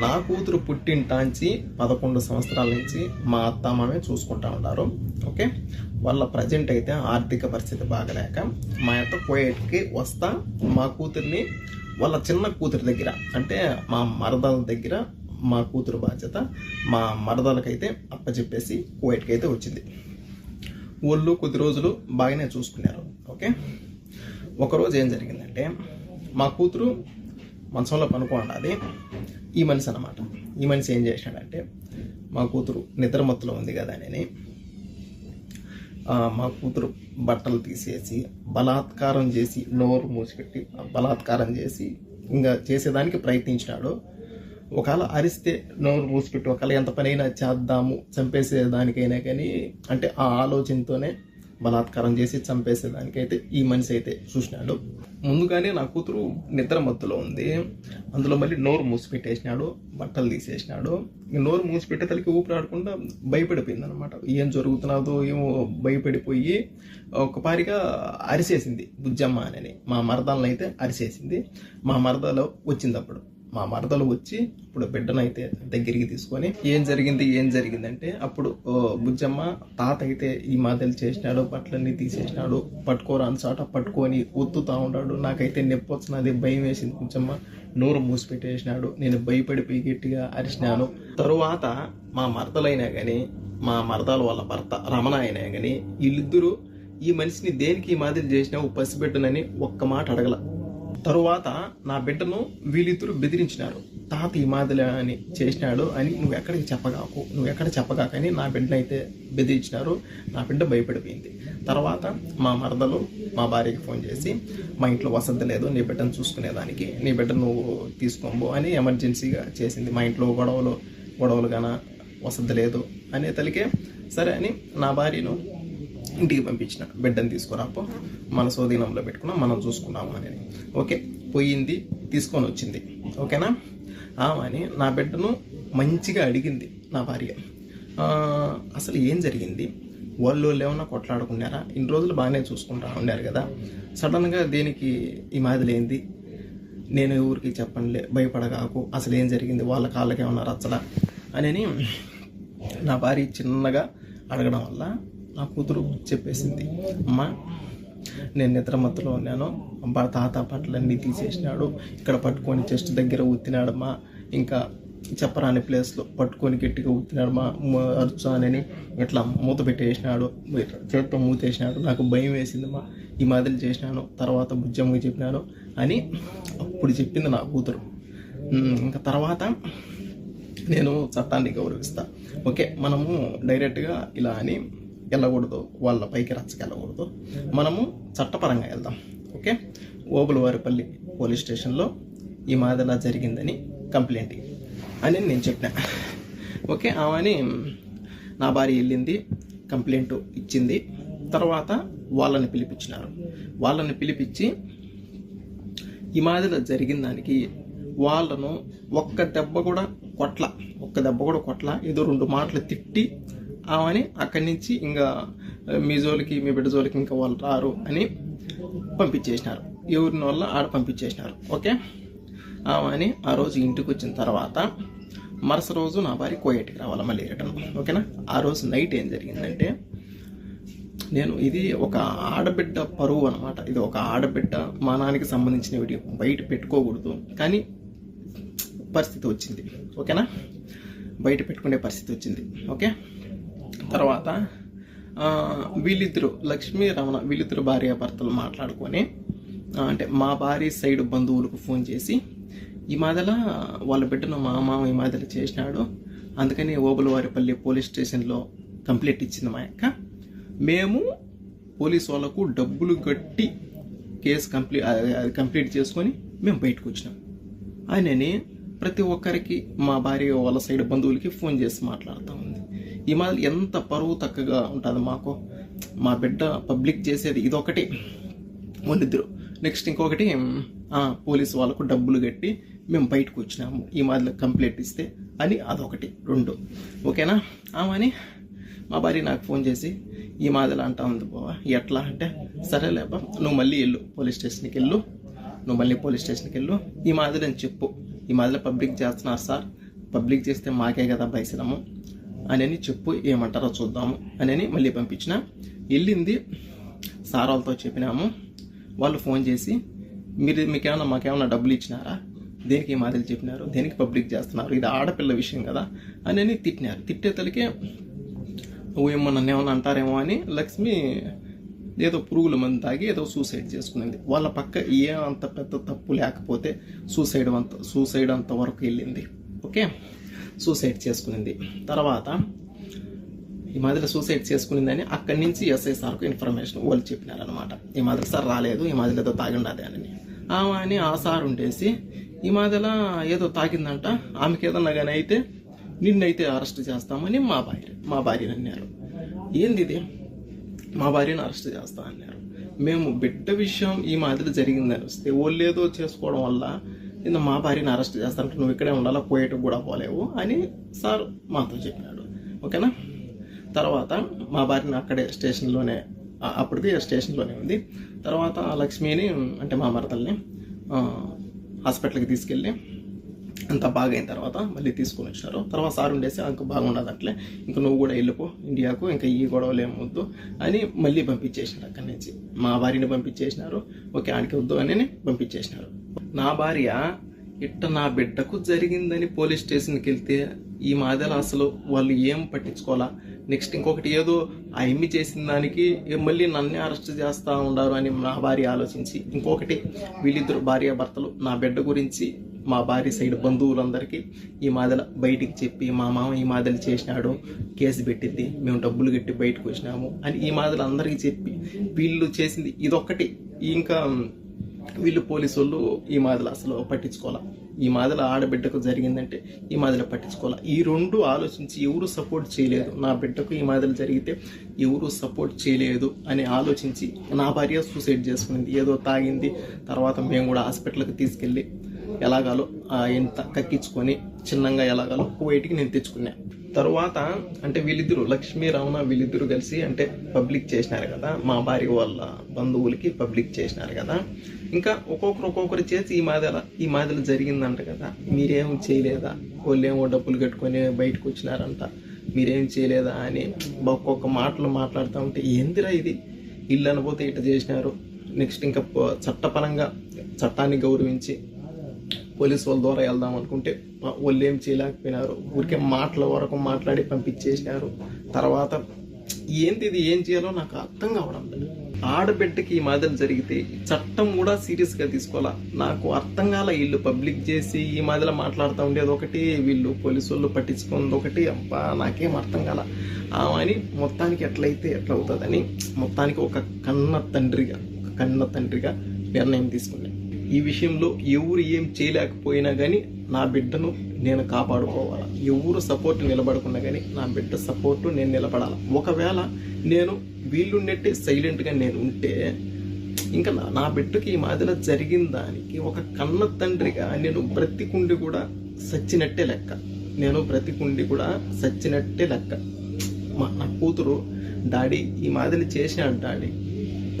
నా కూతురు పుట్టింటాంచి పదకొండు సంవత్సరాల నుంచి మా అత్తమ్మమే చూసుకుంటా ఉన్నారు. ఓకే? వాళ్ళ ప్రజెంట్ అయితే ఆర్థిక పరిస్థితి బాగలేక మా యొక్క కోయట్కి వస్తా మా కూతుర్ని వాళ్ళ చిన్న కూతురు దగ్గర అంటే మా మరదల దగ్గర మా కూతురు బాధ్యత మా మరదలకైతే అప్పచెప్పేసి కువైట్కి అయితే వచ్చింది. వాళ్ళు కొద్ది రోజులు బాగానే చూసుకున్నారు. ఓకే? ఒకరోజు ఏం జరిగిందంటే మా కూతురు మంచంలో పనుకోండి ఈ మనిషి అనమాట ఈ మనిషి ఏం చేశాడంటే మా కూతురు నిద్రమత్తులో ఉంది కదా అని మా కూతురు బట్టలు తీసేసి బలాత్కారం చేసి నోరు మూసిపెట్టి బలాత్కారం చేసి ఇంకా చేసేదానికి ప్రయత్నించినాడు. ఒకవేళ అరిస్తే నోరు మూసిపెట్టి ఒకవేళ ఎంత పనైనా చేద్దాము చంపేసేదానికైనా కానీ అంటే ఆ ఆలోచనతోనే బలాత్కారం చేసి చంపేసేదానికైతే ఈ మనిషి అయితే చూసినాడు. ముందుగానే నా కూతురు నిద్ర మత్తులో ఉంది. అందులో మళ్ళీ నోరు మూసిపెట్టేసినాడు బట్టలు తీసేసినాడు. నోరు మూసిపెట్టే తలకి ఊపిరాడకుండా భయపడిపోయింది అనమాట ఏం జరుగుతున్నదో ఏమో భయపడిపోయి ఒకపారిగా అరిసేసింది. బుజ్జమ్మ అని మా మరదలను అయితే అరిసేసింది. మా మరదలో వచ్చింది అప్పుడు. మా మరదలు వచ్చి ఇప్పుడు బిడ్డనైతే దగ్గరికి తీసుకొని ఏం జరిగింది ఏం జరిగిందంటే అప్పుడు ఓ, బుజ్జమ్మ తాత అయితే ఈ మాదలు చేసినాడు బట్టలన్నీ తీసేసినాడు పట్టుకోరాని చాట పట్టుకొని ఒత్తుతా ఉన్నాడు. నాకైతే నొప్పి వచ్చినది భయం వేసింది బుజ్జమ్మ. నోరు మూసిపెట్టేసినాడు నేను భయపడిపోయి గట్టిగా అరిచినాను. తరువాత మా మరదలైనా కానీ మా మరదలు వాళ్ళ భర్త రమణ అయినా కానీ వీళ్ళిద్దరూ ఈ మనిషిని దేనికి ఈ మాదిరి చేసినావు పసిబిడ్డనని ఒక్క మాట అడగల. తరువాత నా బిడ్డను వీళ్ళిద్దరు బెదిరించినారు. తాత ఈ మాదిరి అని చేసినాడు అని నువ్వు ఎక్కడికి చెప్పగాకు నువ్వు ఎక్కడ చెప్పగాకని నా బిడ్డను అయితే బెదిరించినారు. నా బిడ్డ భయపడిపోయింది. తర్వాత మా మరదలు మా భార్యకి ఫోన్ చేసి మా ఇంట్లో వసతి లేదు నీ బిడ్డను చూసుకునేదానికి నీ బిడ్డ నువ్వు తీసుకోబో అని ఎమర్జెన్సీగా చేసింది. మా ఇంట్లో గొడవలు గొడవలు గాన వసతి లేదు. అనే తలికే సరే అని నా భార్యను ఇంటికి పంపించిన. బిడ్డను తీసుకురాపో. మన స్వాధీనంలో పెట్టుకున్నాం మనం చూసుకున్నాము అని. ఓకే? పోయింది తీసుకొని వచ్చింది. ఓకేనా? ఆమె అని నా బిడ్డను మంచిగా అడిగింది నా భార్య. అసలు ఏం జరిగింది? వాళ్ళు ఏమన్నా కొట్లాడుకున్నారా? ఇన్ని రోజులు బాగానే చూసుకుంటా ఉన్నారు కదా. సడన్గా దేనికి ఈ మాదిలేంది నేను ఊరికి చెప్పండి భయపడగాకు. అసలు ఏం జరిగింది? వాళ్ళ కాళ్ళకి ఏమన్నా రచ్చలా? అని నా భార్య చిన్నగా అడగడం వల్ల నా కూతురు చెప్పేసింది అమ్మా నేను నిద్రమత్తులో ఉన్నాను. అబ్బా తాత బట్టలన్నీ తీసేసినాడు. ఇక్కడ పట్టుకొని చెస్ట్ దగ్గర ఉత్తినాడమ్మా ఇంకా చెప్పరాని ప్లేస్లో పట్టుకొని గట్టిగా ఉత్తినాడు మా అని ఇట్లా మూత పెట్టేసినాడు. చేతితో మూతేసినాడు. నాకు భయం వేసిందమ్మా. ఈ మాదిరి చేసినాను. తర్వాత బుజ్జమ్మకి చెప్పినాను అని అప్పుడు చెప్పింది నా కూతురు. ఇంకా తర్వాత నేను చట్టాన్ని గౌరవిస్తా. ఓకే మనము డైరెక్ట్గా ఇలా అని వెళ్ళకూడదు వాళ్ళ పైకి రచ్చకెళ్ళకూడదు మనము చట్టపరంగా వెళ్దాం ఓకే? ఓబులవారిపల్లి పోలీస్ స్టేషన్లో ఈ మాదిరిలా జరిగిందని కంప్లైంట్. అని నేను చెప్పిన. ఓకే? ఆమెని నా భార్య వెళ్ళింది కంప్లైంట్ ఇచ్చింది. తర్వాత వాళ్ళని పిలిపించినారు. వాళ్ళని పిలిపించి ఈ మాదిరిలో జరిగిన దానికి వాళ్ళను ఒక్క దెబ్బ కూడా కొట్ల ఒక్క దెబ్బ కూడా కొట్ల ఏదో రెండు మాటలు తిట్టి ఆమెని అక్కడి నుంచి ఇంకా మీ జోలికి మీ బిడ్డ జోలికి ఇంకా వాళ్ళు రారు అని పంపించేసినారు. ఎవరిని వల్ల ఆడ పంపించేసినారు. ఓకే? ఆమెని ఆ రోజు ఇంటికి వచ్చిన తర్వాత మరుసటి రోజు నా భార్య కోయేటికి రావాలి మళ్ళీ రిటర్న్. ఓకేనా? ఆ రోజు నైట్ ఏం జరిగిందంటే నేను ఇది ఒక ఆడబిడ్డ పరువు అనమాట ఇది ఒక ఆడబిడ్డ మానానికి సంబంధించిన వీడియో. బయట పెట్టుకోకూడదు. కానీ పరిస్థితి వచ్చింది. ఓకేనా? బయట పెట్టుకునే పరిస్థితి వచ్చింది. ఓకే? తర్వాత వీళ్ళిద్దరు లక్ష్మీ రమణ వీళ్ళిద్దరు భార్య భర్తలు మాట్లాడుకొని అంటే మా భార్య సైడ్ బంధువులకు ఫోన్ చేసి ఈ మాదల వాళ్ళ బిడ్డను మా మామ ఈ మాదల చేసినాడు. అందుకని ఓబులవారిపల్లి పోలీస్ స్టేషన్లో కంప్లైంట్ ఇచ్చింది మా అక్క. మేము పోలీస్ వాళ్ళకు డబ్బులు కట్టి కేసు కంప్లీట్ అది కంప్లీట్ చేసుకొని మేము బయటకు వచ్చినాం. ఆయనని ప్రతి ఒక్కరికి మా భార్య వాళ్ళ సైడ్ బంధువులకి ఫోన్ చేసి మాట్లాడుతూ ఉంది ఈ మాదిరి ఎంత పరువు తక్కగా ఉంటుంది మాకు. మా బిడ్డ పబ్లిక్ చేసేది ఇదొకటి. వాళ్ళిద్దరు నెక్స్ట్ ఇంకొకటి పోలీసు వాళ్ళకు డబ్బులు కట్టి మేము బయటకు వచ్చినాము. ఈ మాదిరి కంప్లైంట్ ఇస్తే అని అదొకటి. రెండు. ఓకేనా? ఆమెని మా భార్య నాకు ఫోన్ చేసి ఈ మాదిరి అంటా ఉంది బావా. ఎట్లా అంటే సరేలేబా నువ్వు మళ్ళీ వెళ్ళు పోలీస్ స్టేషన్కి వెళ్ళు. నువ్వు మళ్ళీ పోలీస్ స్టేషన్కి వెళ్ళు. ఈ మాదిరి అని చెప్పు. ఈ మాదిరి పబ్లిక్ చేస్తున్నారు సార్. పబ్లిక్ చేస్తే మాకే కదా పైసలము. అని చెప్పు ఏమంటారో చూద్దాము అని మళ్ళీ పంపించిన. వెళ్ళింది. సార్ వాళ్ళతో చెప్పినాము. వాళ్ళు ఫోన్ చేసి మీరు మీకేమన్నా మాకేమన్నా డబ్బులు ఇచ్చినారా? దేనికి మాదిరి చెప్పినారు? దేనికి పబ్లిక్ చేస్తున్నారు? ఇది ఆడపిల్ల విషయం కదా అని తిట్టినారు. తిట్టే తలకే ఏమో నన్ను ఏమన్నా అంటారేమో అని లక్ష్మి ఏదో పురుగుల మంది తాగి ఏదో సూసైడ్ చేసుకునేది. వాళ్ళ పక్క ఏ అంత పెద్ద తప్పు లేకపోతే సూసైడ్ అంత సూసైడ్ అంత వరకు వెళ్ళింది. ఓకే? సూసైడ్ చేసుకునింది. తర్వాత ఈ మాదిరి సూసైడ్ చేసుకునిందని అక్కడి నుంచి ఎస్ఐ సార్కు ఇన్ఫర్మేషన్ వాళ్ళు చెప్పినారనమాట ఈ మాదిరి సార్ రాలేదు ఈ మాదిరి ఏదో తాగిండదే అని. ఆమె అని ఆ సార్ ఉండేసి ఈ మాదిరిలా ఏదో తాగిందంట ఆమెకి ఏదన్నా కానీ అయితే నిన్నైతే అరెస్ట్ చేస్తామని మా భార్య మా భార్యని అన్నారు. ఏంది ఇది? మా భార్యను అరెస్ట్ చేస్తా అన్నారు. మేము బిడ్డ విషయం ఈ మాదిరి జరిగిందని వస్తే వాళ్ళు ఏదో చేసుకోవడం వల్ల నిన్న మా భార్యను అరెస్ట్ చేస్తానంటే నువ్వు ఇక్కడే ఉండాలా? పోయేటకు కూడా పోలేవు అని సార్ మాతో చెప్పినాడు ఓకేనా? తర్వాత మా భార్యని అక్కడే స్టేషన్లోనే అప్పటిది అప్పటికి స్టేషన్లోనే ఉంది. తర్వాత ఆ లక్ష్మిని అంటే మా మరదల్ని హాస్పిటల్కి తీసుకెళ్ళి అంత బాగా అయిన తర్వాత మళ్ళీ తీసుకొని వచ్చినారు తర్వాత సార్ ఉండేసి ఇంకా బాగుండదు అట్లే ఇంకా నువ్వు కూడా వెళ్ళిపో ఇండియాకు ఇంకా ఈ గొడవలు వద్దు అని మళ్ళీ పంపించేసినారు అక్కడి నుంచి. మా భార్యని పంపించేసినారు. ఓకే ఆడికి వద్దు అని పంపించేసినారు. నా భార్య ఇట్ట నా బిడ్డకు జరిగిందని పోలీస్ స్టేషన్కి వెళ్తే ఈ మాదల అసలు వాళ్ళు ఏం పట్టించుకోవాలా? నెక్స్ట్ ఇంకొకటి ఏదో ఆ ఎమ్మి చేసిన దానికి మళ్ళీ నన్నే అరెస్ట్ చేస్తూ ఉండారు అని నా భార్య ఆలోచించి ఇంకొకటి వీళ్ళిద్దరు భార్య భర్తలు నా బిడ్డ గురించి మా భార్య సైడ్ బంధువులందరికీ ఈ మాదల బయటికి చెప్పి మా మామ ఈ మాదలు చేసినాడు కేసు పెట్టింది మేము డబ్బులు కట్టి బయటకు వచ్చినాము అని ఈ మాదలు అందరికీ చెప్పి వీళ్ళు చేసింది ఇదొక్కటి. ఇంకా వీళ్ళు పోలీసు వాళ్ళు ఈ మాదిల అసలు పట్టించుకోవాలా? ఈ మాదిల ఆడబిడ్డకు జరిగిందంటే ఈ మాదిల పట్టించుకోవాలా? ఈ రెండు ఆలోచించి ఎవరు సపోర్ట్ చేయలేదు? నా బిడ్డకు ఈ మాదిల జరిగితే ఎవరు సపోర్ట్ చేయలేదు అని ఆలోచించి నా భార్య సూసైడ్ చేసుకునింది ఏదో తాగింది. తర్వాత మేము కూడా హాస్పిటల్కి తీసుకెళ్ళి ఎలాగాలో ఆ ఎంత కక్కించుకొని చిన్నగా ఎలాగాలో కువైట్కి నేను తెచ్చుకున్నాను తర్వాత అంటే వీళ్ళిద్దరు లక్ష్మీ రమణ వీళ్ళిద్దరు కలిసి అంటే పబ్లిక్ చేసినారు కదా. మా భార్య వాళ్ళ బంధువులకి పబ్లిక్ చేసినారు కదా. ఇంకా ఒక్కొక్కరు ఒక్కొక్కరు చేసి ఈ మాదిల ఈ మాదిల జరిగిందంట కదా. మీరేం చేయలేదా? వాళ్ళేమో డబ్బులు కట్టుకొని బయటకు వచ్చినారంట. మీరేం చేయలేదా అని ఒక్కొక్క మాటలు మాట్లాడుతూ ఉంటే ఏందిరా ఇది? ఇల్లు అనబోతే ఇట్లా చేసినారు. నెక్స్ట్ ఇంకా చట్టపరంగా చట్టాన్ని గౌరవించి పోలీసు వాళ్ళ ద్వారా వెళ్దాం అనుకుంటే వాళ్ళు ఏం చేయలేకపోయినారు. ఊరికే మాటల వరకు మాట్లాడి పంపించేసినారు. తర్వాత ఏంది ఇది ఏం చేయాలో నాకు అర్థం కావడం లేదు. ఆడబిడ్డకి ఈ మాదిరి జరిగితే చట్టం కూడా సీరియస్గా తీసుకోవాలా? నాకు అర్థం కాల వీళ్ళు పబ్లిక్ చేసి ఈ మాదిరిలో మాట్లాడుతూ ఉండేది ఒకటి వీళ్ళు పోలీసు వాళ్ళు పట్టించుకున్నది ఒకటి. అబ్బా నాకేం అర్థం కాల? అని మొత్తానికి ఎట్లయితే ఎట్లవుతుందని మొత్తానికి ఒక కన్న తండ్రిగా ఒక కన్న తండ్రిగా నిర్ణయం తీసుకున్నాను ఈ విషయంలో ఎవరు ఏం చేయలేకపోయినా కానీ నా బిడ్డను నేను కాపాడుకోవాలి. ఎవరు సపోర్ట్ నిలబడకుండా కానీ నా బిడ్డ సపోర్ట్ నేను నిలబడాలి. ఒకవేళ నేను వీళ్ళున్నట్టే సైలెంట్గా నేను ఉంటే ఇంకా నా- నా బిడ్డకి ఈ మాదిరిలో జరిగిన దానికి ఒక కన్న తండ్రిగా నేను బ్రతికుండి కూడా సచ్చినట్టే లెక్క. నేను బ్రతికుండి కూడా సచ్చినట్టే లెక్క. మా నా కూతురు డాడీ ఈ మాదిరి చేసినాడు డాడీ.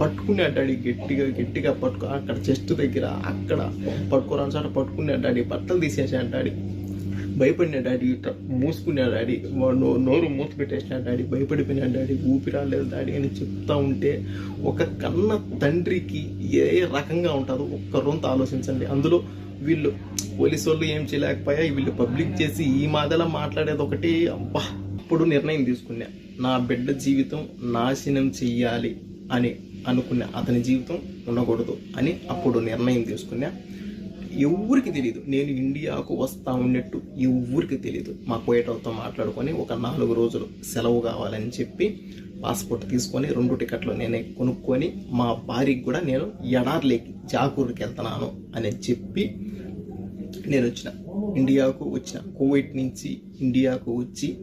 పట్టుకునే డాడీ గట్టిగా గట్టిగా పట్టుకు. అక్కడ చెస్ట్ దగ్గర అక్కడ పట్టుకోరాని చోట పట్టుకునే డాడీ బట్టలు తీసేసా డాడీ. భయపడిన డాడీ ఇట్లా డాడీ వాడు నోరు మూసి పెట్టేసిన డాడీ భయపడిపోయిన డాడీ ఊపిరాలేదు డాడీ అని చెప్తా ఉంటే ఒక కన్న తండ్రికి ఏ రకంగా ఉంటుందో ఒక్క రొంత ఆలోచించండి. అందులో వీళ్ళు పోలీసు వాళ్ళు ఏం చేయలేకపోయా వీళ్ళు పబ్లిక్ చేసి ఈ మాదలా మాట్లాడేది ఒకటి అబ్బా! అప్పుడు నిర్ణయం తీసుకున్నా. నా బిడ్డ జీవితం నాశనం చెయ్యాలి అని. అనుకున్న అతని జీవితం ఉండకూడదు అని అప్పుడు నిర్ణయం తీసుకున్నా ఎవరికి తెలియదు నేను ఇండియాకు వస్తా ఉన్నట్టు ఎవరికి తెలియదు మా కోయటోతో మాట్లాడుకొని ఒక నాలుగు రోజులు సెలవు కావాలని చెప్పి పాస్పోర్ట్ తీసుకొని రెండు టికెట్లు నేనే కొనుక్కొని మా భార్యకి కూడా నేను ఎడార్లేకి జాకూర్కి వెళ్తున్నాను అని చెప్పి నేను వచ్చిన. ఇండియాకు వచ్చిన. కోవిడ్ నుంచి ఇండియాకు వచ్చి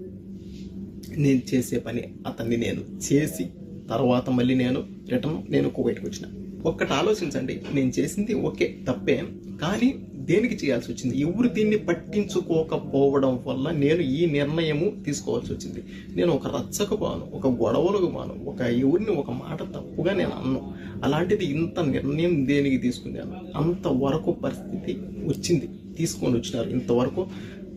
నేను చేసే పని అతన్ని నేను చేసి తర్వాత మళ్ళీ నేను రిటర్న్ నేను కువైట్కి వచ్చిన. ఒక్కటి ఆలోచించండి నేను చేసింది ఓకే తప్పే కానీ దేనికి చేయాల్సి వచ్చింది? ఎవరు దీన్ని పట్టించుకోకపోవడం వల్ల నేను ఈ నిర్ణయము తీసుకోవాల్సి వచ్చింది? నేను ఒక రచ్చకు బాను ఒక గొడవలకు బాను ఒక ఎవరిని ఒక మాట తప్పుగా నేను అన్ను. అలాంటిది ఇంత నిర్ణయం దేనికి తీసుకున్నాను? అంతవరకు పరిస్థితి వచ్చింది. తీసుకొని వచ్చినారు ఇంతవరకు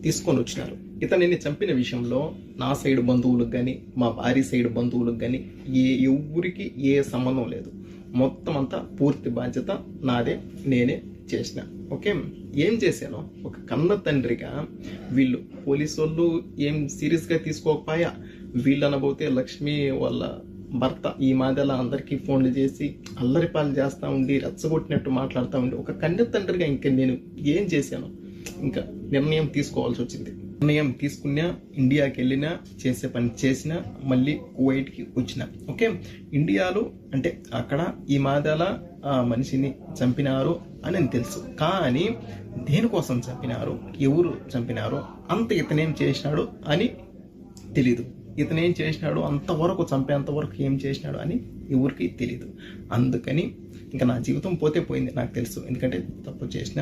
తీసుకొని వచ్చినారు. ఇతనిని చంపిన విషయంలో నా సైడ్ బంధువులకు కానీ మా భార్య సైడ్ బంధువులకు కానీ ఏ ఎవరికి ఏ సంబంధం లేదు. మొత్తం అంతా పూర్తి బాధ్యత నాదే నేనే చేసిన. ఓకే? ఏం చేశాను? ఒక కన్న తండ్రిగా వీళ్ళు పోలీసు వాళ్ళు ఏం సీరియస్గా తీసుకోకపోయా? వీళ్ళు అనబోతే లక్ష్మి వాళ్ళ భర్త ఈ మాదిరిలా అందరికీ ఫోన్లు చేసి అల్లరిపాలు చేస్తూ ఉండి రెచ్చగొట్టినట్టు మాట్లాడుతూ ఉండి ఒక కన్న తండ్రిగా ఇంకా నేను ఏం చేశాను? ఇంకా నిర్ణయం తీసుకోవాల్సి వచ్చింది. నిర్ణయం తీసుకున్నా ఇండియాకి వెళ్ళినా చేసే పని చేసినా మళ్ళీ కువైట్కి వచ్చిన. ఓకే? ఇండియాలో అంటే అక్కడ ఈ మాదాల ఆ మనిషిని చంపినారు అని తెలుసు. కానీ దేనికోసం చంపినారు? ఎవరు చంపినారు? అంత ఇతనేం చేసినాడు అని తెలీదు. ఇతనేం చేసినాడు? అంతవరకు చంపేంతవరకు ఏం చేసినాడు అని ఎవరికి తెలియదు అందుకని ఇంకా నా జీవితం పోతే పోయింది నాకు తెలుసు. ఎందుకంటే తప్పు చేసిన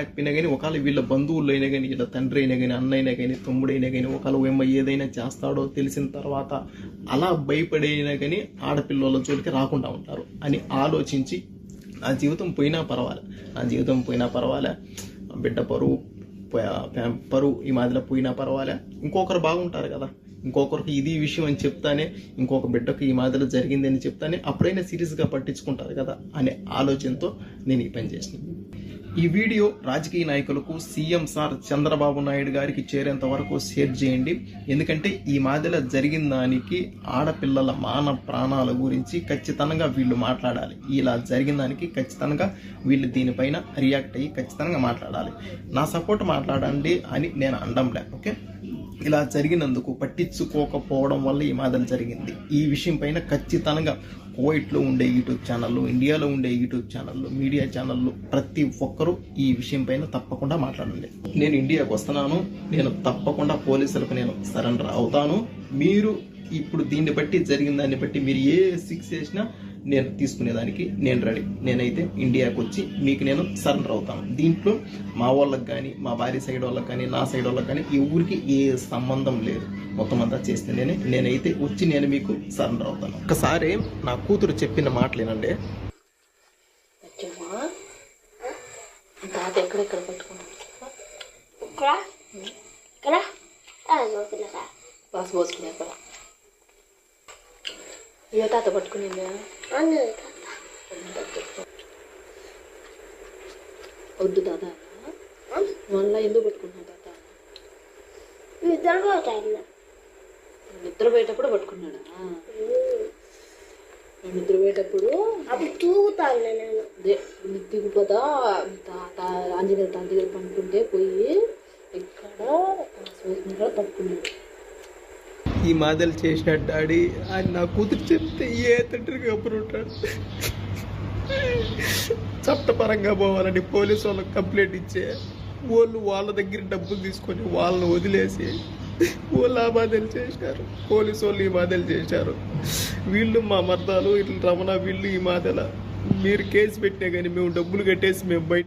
చేయలేకపోయినా కానీ ఒకవేళ వీళ్ళ బంధువులు అయినా కానీ వీళ్ళ తండ్రి అయినా కానీ అన్నైనా కానీ తమ్ముడైనా కానీ ఒకవేళ ఏమో ఏదైనా చేస్తాడో తెలిసిన తర్వాత అలా భయపడైనా కానీ ఆడపిల్లల జోలికి రాకుండా ఉంటారు అని ఆలోచించి నా జీవితం పోయినా పర్వాలే. నా జీవితం పోయినా పర్వాలే. బిడ్డ పరువు పరువు ఈ మాదిరిలో పోయినా పర్వాలే. ఇంకొకరు బాగుంటారు కదా. ఇంకొకరికి ఇది విషయం అని చెప్తానే ఇంకొక బిడ్డకు ఈ మాదిరిలో జరిగిందని చెప్తానే అప్పుడైనా సీరియస్గా పట్టించుకుంటారు కదా అనే ఆలోచనతో నేను ఈ పని చేసినాను ఈ వీడియో రాజకీయ నాయకులకు సీఎం సార్ చంద్రబాబు నాయుడు గారికి చేరేంత వరకు షేర్ చేయండి. ఎందుకంటే ఈ మాదిరిలో జరిగిన దానికి ఆడపిల్లల మాన ప్రాణాల గురించి ఖచ్చితంగా వీళ్ళు మాట్లాడాలి. ఇలా జరిగిన దానికి ఖచ్చితంగా వీళ్ళు దీనిపైన రియాక్ట్ అయ్యి ఖచ్చితంగా మాట్లాడాలి. నా సపోర్ట్ మాట్లాడండి అని నేను అండంలే ఓకే? ఇలా జరిగినందుకు పట్టించుకోకపోవడం వల్ల ఈ మాదిరి జరిగింది. ఈ విషయం పైన ఖచ్చితంగా కువైట్లో ఉండే యూట్యూబ్ ఛానళ్ళు ఇండియాలో ఉండే యూట్యూబ్ ఛానళ్ళు మీడియా ఛానళ్ళు ప్రతి ఒక్కరూ ఈ విషయం పైన తప్పకుండా మాట్లాడండి. నేను ఇండియాకు వస్తున్నాను. నేను తప్పకుండా పోలీసులకు నేను సరెండర్ అవుతాను. మీరు ఇప్పుడు దీన్ని బట్టి జరిగిన దాన్ని బట్టి మీరు ఏ సిక్స్ చేసినా నేను తీసుకునేదానికి నేను రెడీ నేనైతే ఇండియాకి వచ్చి మీకు నేను సరెండర్ అవుతాను. దీంట్లో మా వాళ్ళకి కానీ మా భార్య సైడ్ వాళ్ళకి కానీ నా సైడ్ వాళ్ళకి కానీ ఎవరికి ఏ సంబంధం లేదు. మొత్తం అంతా చేస్తే నేనే నేనైతే వచ్చి నేను మీకు సరెండర్ అవుతాను. ఒకసారి నా కూతురు చెప్పిన మాటలేనండి ఎక్కడెక్కడ పట్టుకున్నాడు? ఇక్కడ? ఇక్కడ? ఏ తాత పట్టుకునిందా వద్దు తాత. మళ్ళా ఎందుకు పట్టుకున్నావు తాత? ఇద్దరు పోతాయి నిద్రపోయేటప్పుడు పట్టుకున్నాడా? నిద్ర పోయేటప్పుడు? అప్పుడు తూగుతాను నేను. అదే దిగుపోతా తాత ఆంజనేయ తాత దగ్గర పండుకుంటే పోయి ఇక్కడ పట్టుకున్నాడు. ఈ మాదలు చేసిన డాడీ ఆయన నా కూతురు చెప్తే ఏ తండ్రికి అప్పుడు ఉంటాడు. చట్టపరంగా పోవాలని పోలీసు వాళ్ళకి కంప్లైంట్ ఇచ్చే వాళ్ళు వాళ్ళ దగ్గర డబ్బులు తీసుకొని వాళ్ళని వదిలేసి వాళ్ళు ఆ బాధలు చేశారు పోలీసు వాళ్ళు ఈ బాధలు చేశారు. వీళ్ళు మా మర్దాలు ఇట్లా రమణ వీళ్ళు ఈ మాదల మీరు కేసు పెట్టినా కానీ మేము డబ్బులు కట్టేసి మేము బయట